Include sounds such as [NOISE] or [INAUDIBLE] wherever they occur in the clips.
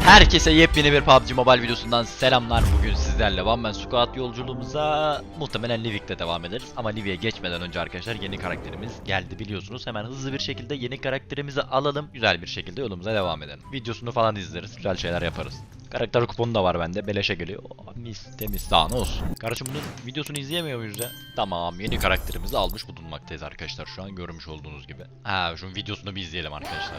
Herkese yepyeni bir PUBG Mobile videosundan selamlar. Bugün sizlerle One Man Squad yolculuğumuza muhtemelen Livik'te devam ederiz. Ama Livik'e geçmeden önce arkadaşlar yeni karakterimiz geldi biliyorsunuz. Hemen hızlı bir şekilde yeni karakterimizi alalım. Güzel bir şekilde yolumuza devam edelim. Videosunu falan izleriz. Güzel şeyler yaparız. Karakter kuponu da var bende. Beleşe geliyor. Oh, mis temiz daha ne olsun. Kardeşim bunun videosunu izleyemiyor muyuz ya? Tamam yeni karakterimizi almış bulunmaktayız arkadaşlar. Şu an görmüş olduğunuz gibi. Ha şunun videosunu bir izleyelim arkadaşlar.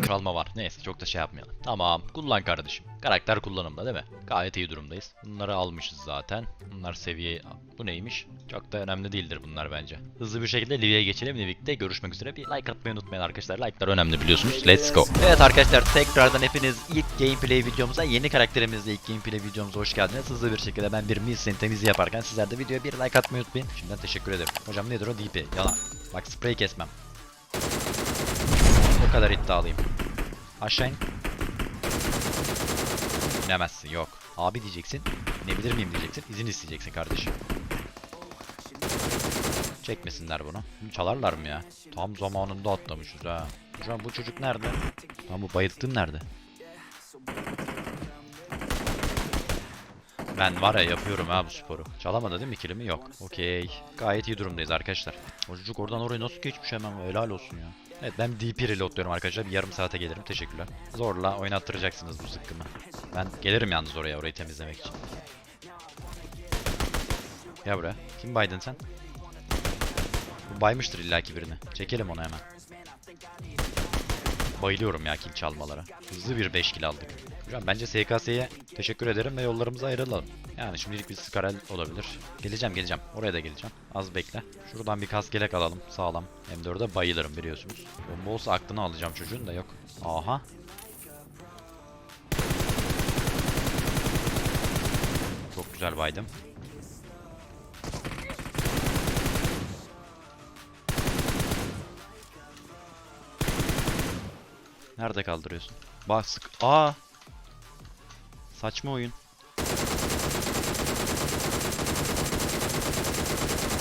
Kralma var. Neyse çok da şey yapmayalım. Tamam kullan kardeşim. Karakter kullanımda değil mi? Gayet iyi durumdayız. Bunları almışız zaten. Bunlar seviye... Bu neymiş? Çok da önemli değildir bunlar bence. Hızlı bir şekilde Livik'e geçelim. Livik'te görüşmek üzere. Bir like atmayı unutmayın arkadaşlar. Like'lar önemli biliyorsunuz. Let's go. Evet arkadaşlar tekrardan hepiniz ilk gameplay videomuza, yeni karakterimizle ilk gameplay videomuza hoş geldiniz. Hızlı bir şekilde ben bir Milsin temizi yaparken sizler de videoya bir like atmayı unutmayın. Şimdiden teşekkür ederim. Hocam nedir o DP? Yalan. Bak sprey kesmem. O kadar iddialıyım. Aşağı in. İnemezsin yok. Abi diyeceksin. İnebilir miyim diyeceksin. İzin isteyeceksin kardeşim. Çekmesinler bunu. Çalarlar mı ya? Tam zamanında atlamışız ha. An bu çocuk nerede? Lan bu bayılttığım nerede? Ben var ya yapıyorum ha bu sporu. Çalamadı değil mi kilimi? Yok. Okey. Gayet iyi durumdayız arkadaşlar. O çocuk oradan oraya nasıl geçmiş hemen helal olsun ya. Evet ben DP reloadluyorum arkadaşlar. Bir yarım saate gelirim. Teşekkürler. Zorla oynattıracaksınız bu zıkkımı. Ben gelirim yalnız oraya orayı temizlemek için. Gel buraya. Kim baydın sen? Bu baymıştır illaki birini. Çekelim onu hemen. Bayılıyorum ya kill çalmalara. Hızlı bir 5 kill aldık. Hocam bence SKS'ye teşekkür ederim ve yollarımıza ayrılalım. Yani şimdilik bir Skarel olabilir. Geleceğim geleceğim. Oraya da geleceğim. Az bekle. Şuradan bir kaskelek alalım. Sağlam. M4'e bayılırım biliyorsunuz. Bomba olsa aklını alacağım çocuğun da yok. Aha. Çok güzel baydım. Nerede kaldırıyorsun? Bak sık. Aa. Saçma oyun.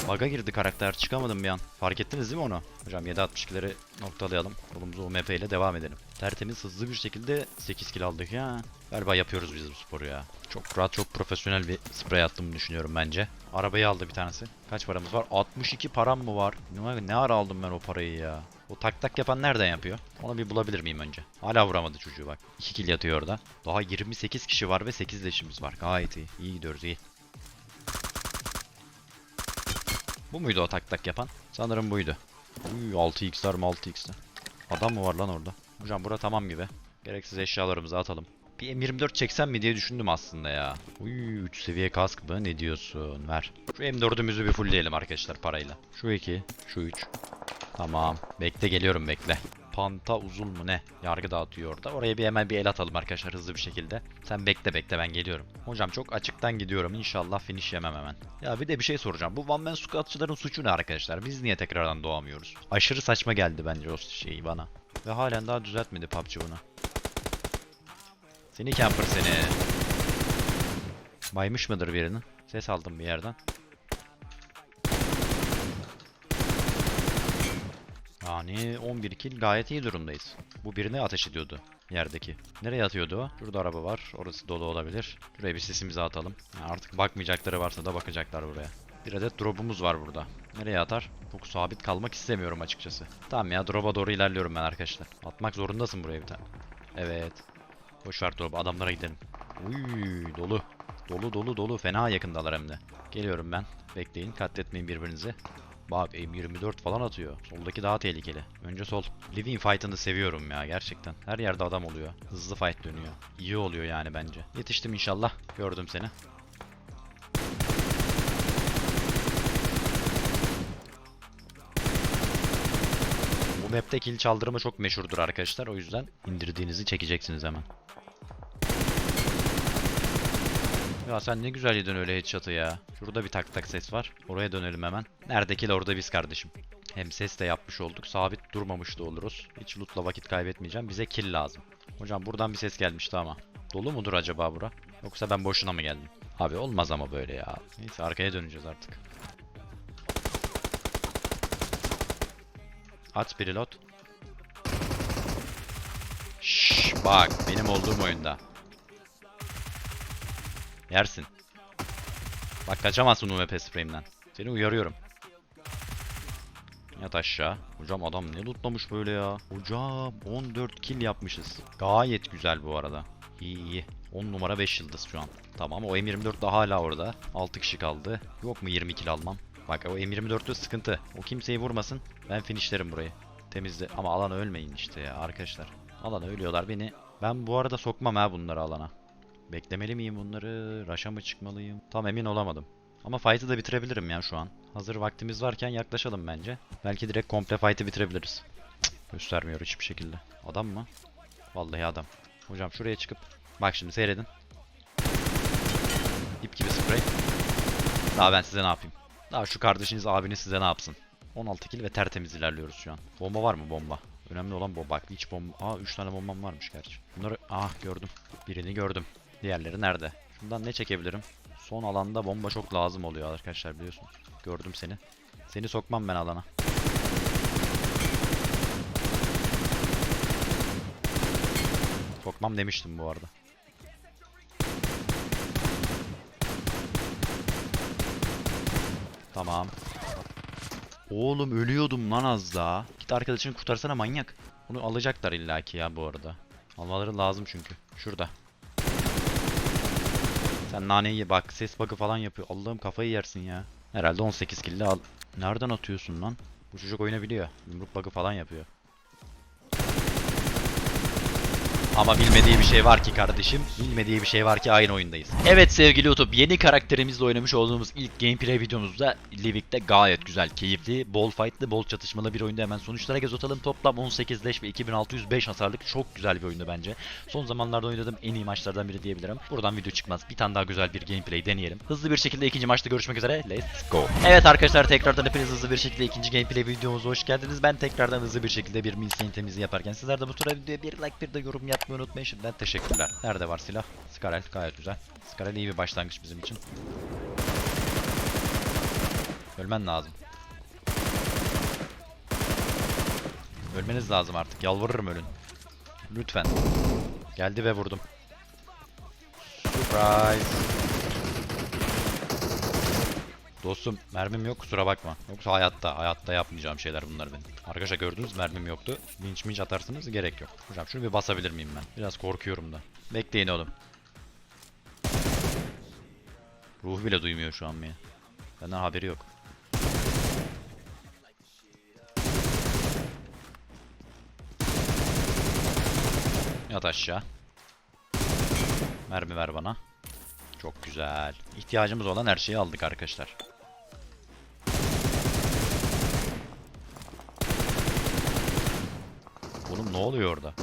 Bug'a girdi karakter çıkamadım bir an. Fark ettiniz değil mi onu? Hocam 7.62'leri noktalayalım. Yolumuza UMP ile devam edelim. Tertemiz hızlı bir şekilde 8 kill aldık ya. Galiba yapıyoruz biz bu sporu ya. Çok rahat çok profesyonel bir sprey attığımı düşünüyorum bence. Arabayı aldı bir tanesi. Kaç paramız var? 62 param mı var? Ne, ne ara aldım ben o parayı ya? O tak tak yapan nereden yapıyor? Onu bir bulabilir miyim önce? Hala vuramadı çocuğu bak. 2 kill yatıyor orada. Daha 28 kişi var ve 8 leşimiz var. Gayet iyi. İyi gidiyoruz iyi. Bu muydu o tak tak yapan? Sanırım buydu. Uy 6x'ler mi 6x'ler. Adam mı var lan orada? Hocam bura tamam gibi. Gereksiz eşyalarımızı atalım. Bir M24 çeksem mi diye düşündüm aslında ya. Uy 3 seviye kask mı? Ne diyorsun? Ver. Şu M4'ümüzü bir fullleyelim arkadaşlar parayla. Şu 2, şu 3. Tamam. Bekle geliyorum bekle. Panta uzun mu ne? Yargı dağıtıyor orada. Oraya bir hemen bir el atalım arkadaşlar hızlı bir şekilde. Sen bekle bekle ben geliyorum. Hocam çok açıktan gidiyorum. İnşallah finish yemem hemen. Ya bir de bir şey soracağım. Bu One Man Squad'çıların suçu ne arkadaşlar? Biz niye tekrardan doğamıyoruz? Aşırı saçma geldi bence o şey bana. Ve halen daha düzeltmedi PUBG bunu. Seni camper seni. Baymış mıdır birinin? Ses aldım bir yerden. Yani 11 kill gayet iyi durumdayız. Bu birine ateş ediyordu yerdeki. Nereye atıyordu o? Şurada araba var. Orası dolu olabilir. Şuraya bir sesimizi atalım. Yani artık bakmayacakları varsa da bakacaklar buraya. Bir adet drop'umuz var burada. Nereye atar? Çok sabit kalmak istemiyorum açıkçası. Tamam ya drop'a doğru ilerliyorum ben arkadaşlar. Atmak zorundasın buraya bir tane. Evet. Boş ver drop adamlara gidelim. Uy dolu. Dolu dolu dolu fena yakındalar hem de. Geliyorum ben. Bekleyin katletmeyin birbirinizi. Bak M24 falan atıyor. Soldaki daha tehlikeli. Önce sol. Living fight'ını seviyorum ya gerçekten. Her yerde adam oluyor. Hızlı fight dönüyor. İyi oluyor yani bence. Yetiştim inşallah. Gördüm seni. Bu map'te kill çaldırma çok meşhurdur arkadaşlar. O yüzden indirdiğinizi çekeceksiniz hemen. Ya sen ne güzel yedin öyle headshot'ı ya. Şurada bir tak tak ses var. Oraya dönelim hemen. Neredeki orada biz kardeşim. Hem ses de yapmış olduk. Sabit durmamış da oluruz. Hiç lootla vakit kaybetmeyeceğim. Bize kill lazım. Hocam buradan bir ses gelmişti ama. Dolu mudur acaba bura? Yoksa ben boşuna mı geldim? Abi olmaz ama böyle ya. Neyse arkaya döneceğiz artık. At bir reload. Şşş bak benim olduğum oyunda. Yersin. Bak kaçamazsın UMP sprayimden. Seni uyarıyorum. Yat aşağı. Hocam adam ne lootlamış böyle ya. Hocam 14 kill yapmışız. Gayet güzel bu arada. İyi iyi. 10 numara 5 yıldız şu an. Tamam o M24 de hala orada. 6 kişi kaldı. Yok mu 20 kill almam? Bak o M24'te sıkıntı. O kimseyi vurmasın. Ben finishlerim burayı. Temizle. Ama alana ölmeyin işte ya arkadaşlar. Alana ölüyorlar beni. Ben bu arada sokmam ha bunları alana. Beklemeli miyim bunları? Raşa mı çıkmalıyım? Tam emin olamadım. Ama fight'ı da bitirebilirim ya şu an. Hazır vaktimiz varken yaklaşalım bence. Belki direkt komple fight'ı bitirebiliriz. Cık, göstermiyor hiçbir şekilde. Adam mı? Vallahi adam. Hocam şuraya çıkıp bak şimdi seyredin. İp gibi sprey. Daha ben size ne yapayım? Daha şu kardeşiniz abiniz size ne yapsın? 16 kill ve tertemiz ilerliyoruz şu an. Bomba var mı bomba? Önemli olan bu. Bak hiç bomba. Aa 3 tane bombam varmış gerçi. Bunları ah gördüm. Birini gördüm. Diğerleri nerede? Şundan ne çekebilirim? Son alanda bomba çok lazım oluyor arkadaşlar biliyorsunuz. Gördüm seni. Seni sokmam ben alana. Sokmam demiştim bu arada. Tamam. Oğlum ölüyordum lan az daha. Git arkadaşını kurtarsana manyak. Bunu alacaklar illaki ya bu arada. Almaları lazım çünkü. Şurada. Sen naneyi bak ses bug'ı falan yapıyor. Allah'ım kafayı yersin ya. Herhalde 18 kill al. Nereden atıyorsun lan? Bu çocuk oyunu biliyor. Yumruk bug'ı falan yapıyor. Ama bilmediği bir şey var ki kardeşim. Bilmediği bir şey var ki aynı oyundayız. Evet sevgili YouTube yeni karakterimizle oynamış olduğumuz ilk gameplay videomuzda Livik'te gayet güzel, keyifli, bol fightlı, bol çatışmalı bir oyunda hemen sonuçlara göz atalım. Toplam 18 leş ve 2605 hasarlık çok güzel bir oyundu bence. Son zamanlarda oynadığım en iyi maçlardan biri diyebilirim. Buradan video çıkmaz. Bir tane daha güzel bir gameplay deneyelim. Hızlı bir şekilde ikinci maçta görüşmek üzere. Let's go. Evet arkadaşlar tekrardan hepiniz hızlı bir şekilde ikinci gameplay videomuza hoş geldiniz. Ben tekrardan hızlı bir şekilde bir milsin temizliği yaparken sizler de bu tura videoya bir like bir de yorum yapmayı unutmayın. Şimdiden teşekkürler. Nerede var silah? Skarel gayet güzel. Skarel iyi bir başlangıç bizim için. Ölmen lazım. Ölmeniz lazım artık. Yalvarırım ölün. Lütfen. Geldi ve vurdum. Surprise. Dostum mermim yok kusura bakma. Yoksa hayatta hayatta yapmayacağım şeyler bunlar benim. Arkadaşlar gördünüz mermim yoktu. Minç minç atarsınız gerek yok. Hocam şunu bir basabilir miyim ben? Biraz korkuyorum da. Bekleyin oğlum. Ruhu bile duymuyor şu an beni. Benden haberi yok. Yat aşağı. Mermi ver bana. Çok güzel. İhtiyacımız olan her şeyi aldık arkadaşlar. Oğlum ne oluyor orada?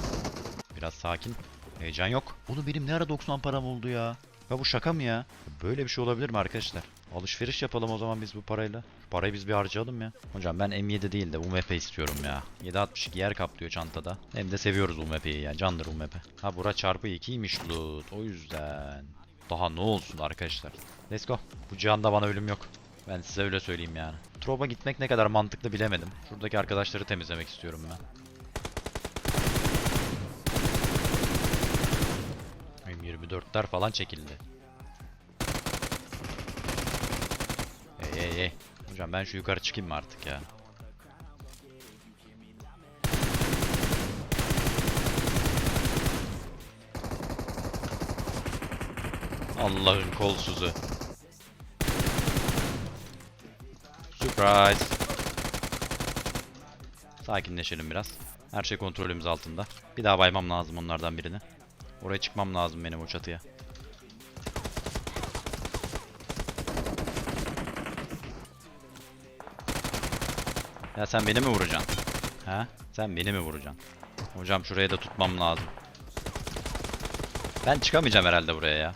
Biraz sakin. Heyecan yok. Oğlum benim ne ara 90 param oldu ya? Ya bu şaka mı ya? Böyle bir şey olabilir mi arkadaşlar? Alışveriş yapalım o zaman biz bu parayla. Şu parayı biz bir harcayalım ya. Hocam ben M7 değil de UMP istiyorum ya. 7.62 yer kaplıyor çantada. Hem de seviyoruz UMP'yi ya. Candır UMP. Ha bura çarpı 2'ymiş loot. O yüzden. Daha ne olsun arkadaşlar. Let's go. Bu cihanda bana ölüm yok. Ben size öyle söyleyeyim yani. Troba gitmek ne kadar mantıklı bilemedim. Şuradaki arkadaşları temizlemek istiyorum ben. M24'ler falan çekildi. Hey hey hey. Hocam ben şu yukarı çıkayım mı artık ya? Allah'ın kolsuzu. Surprise. Sakinleşelim biraz. Her şey kontrolümüz altında. Bir daha baymam lazım onlardan birini. Oraya çıkmam lazım benim o çatıya. Ya sen beni mi vuracaksın? Ha? Sen beni mi vuracaksın? Hocam şuraya da tutmam lazım. Ben çıkamayacağım herhalde buraya ya.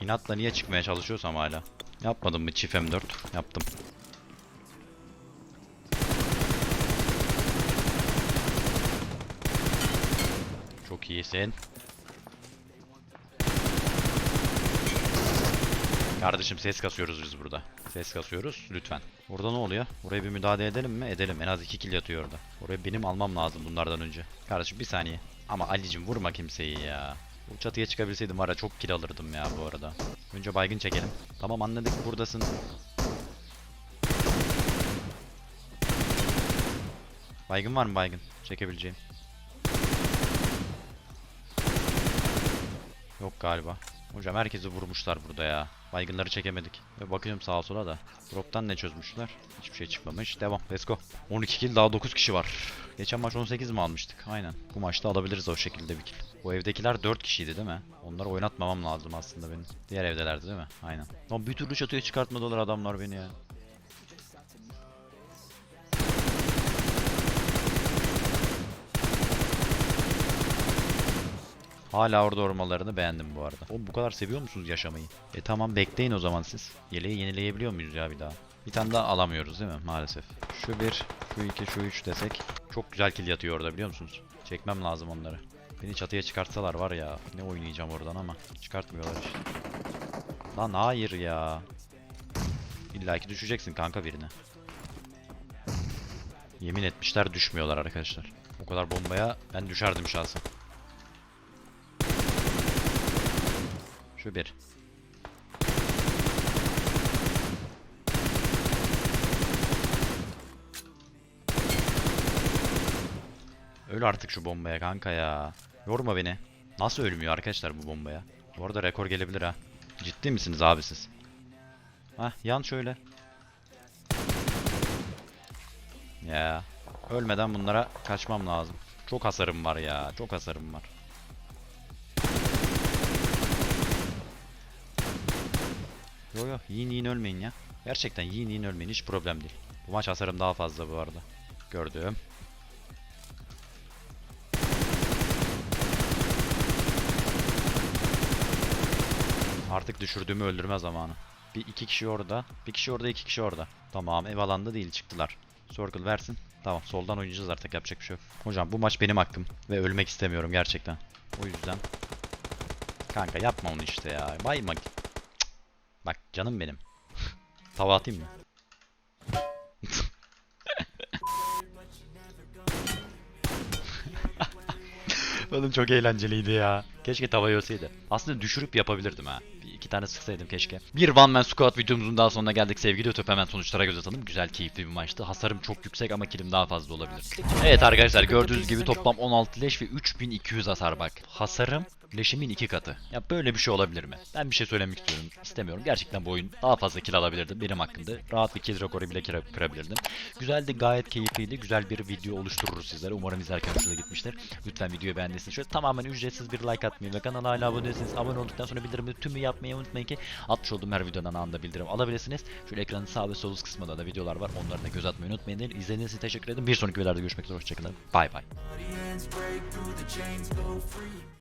İnatla niye çıkmaya çalışıyorsam hala. Yapmadım mı çift M4? Yaptım. İyisin. Kardeşim ses kasıyoruz biz burada. Ses kasıyoruz lütfen. Burada ne oluyor? Oraya bir müdahale edelim mi? Edelim. En az 2 kill yatıyor orada. Oraya benim almam lazım bunlardan önce. Kardeşim bir saniye. Ama Ali'cim vurma kimseyi ya. Bu çatıya çıkabilseydim var ya çok kill alırdım ya bu arada. Önce baygın çekelim. Tamam anladık buradasın. Baygın var mı baygın? Çekebileceğim. Yok galiba. Hocam herkesi vurmuşlar burada ya. Baygınları çekemedik. Ve bakıyorum sağa sola da. Drop'tan ne çözmüşler? Hiçbir şey çıkmamış. Devam. Let's go. 12 kill daha 9 kişi var. Geçen maç 18 mi almıştık? Aynen. Bu maçta alabiliriz o şekilde bir kill. Bu evdekiler 4 kişiydi değil mi? Onları oynatmamam lazım aslında benim. Diğer evdelerdi değil mi? Aynen. Lan bir türlü çatıya çıkartmadılar adamlar beni ya. Hala orada ormalarını beğendim bu arada. Oğlum bu kadar seviyor musunuz yaşamayı? E tamam bekleyin o zaman siz. Yeleği yenileyebiliyor muyuz ya bir daha? Bir tane daha alamıyoruz değil mi? Maalesef. Şu bir, şu iki, şu üç desek. Çok güzel kill yatıyor orada biliyor musunuz? Çekmem lazım onları. Beni çatıya çıkartsalar var ya. Ne oynayacağım oradan ama. Çıkartmıyorlar işte. Lan hayır ya. İlla ki düşeceksin kanka birine. Yemin etmişler düşmüyorlar arkadaşlar. O kadar bombaya ben düşerdim şahsen. Şu bir. Öl artık şu bombaya kanka ya. Yorma beni. Nasıl ölmüyor arkadaşlar bu bombaya? Bu arada rekor gelebilir ha. Ciddi misiniz abi siz? Hah yan şöyle. Ya. Ölmeden bunlara kaçmam lazım. Çok hasarım var ya. Çok hasarım var. Yo yo yiyin yiyin ölmeyin ya. Gerçekten yiyin yiyin ölmeyin hiç problem değil. Bu maç hasarım daha fazla bu arada. Gördüm. Artık düşürdüğümü öldürme zamanı. Bir iki kişi orada. Bir kişi orada iki kişi orada. Tamam ev alanda değil çıktılar. Circle versin. Tamam soldan oynayacağız artık yapacak bir şey yok. Hocam bu maç benim hakkım. Ve ölmek istemiyorum gerçekten. O yüzden. Kanka yapma onu işte ya. Bayma. Bak canım benim. [LAUGHS] Tava atayım mı? [LAUGHS] Oğlum çok eğlenceliydi ya. Keşke tavayı ölseydi. Aslında düşürüp yapabilirdim ha. İki tane sıksaydım keşke. Bir One Man Squad videomuzun daha sonuna geldik sevgili YouTube. Hemen sonuçlara göz atalım. Güzel, keyifli bir maçtı. Hasarım çok yüksek ama kilim daha fazla olabilir. Evet arkadaşlar gördüğünüz gibi toplam 16 leş ve 3200 hasar bak. Hasarım leşimin iki katı. Ya böyle bir şey olabilir mi? Ben bir şey söylemek istiyorum. İstemiyorum. Gerçekten bu oyun daha fazla kill alabilirdim. Benim hakkımda. Rahat bir kill rekoru bile kıra- kırabilirdim. Güzeldi, gayet keyifliydi. Güzel bir video oluştururuz sizlere. Umarım izlerken hoşunuza gitmiştir. Lütfen videoyu beğendiyseniz şöyle tamamen ücretsiz bir like atmayı ve kanala hala abone değilseniz abone olduktan sonra bildirimleri tümü yapmayı unutmayın ki atmış olduğum her videodan anında bildirim alabilirsiniz. Şöyle ekranın sağ ve sol kısmında da videolar var. Onlara da göz atmayı unutmayın. İzlediğiniz için teşekkür ederim. Bir sonraki videolarda görüşmek üzere. Hoşçakalın. Bay bay.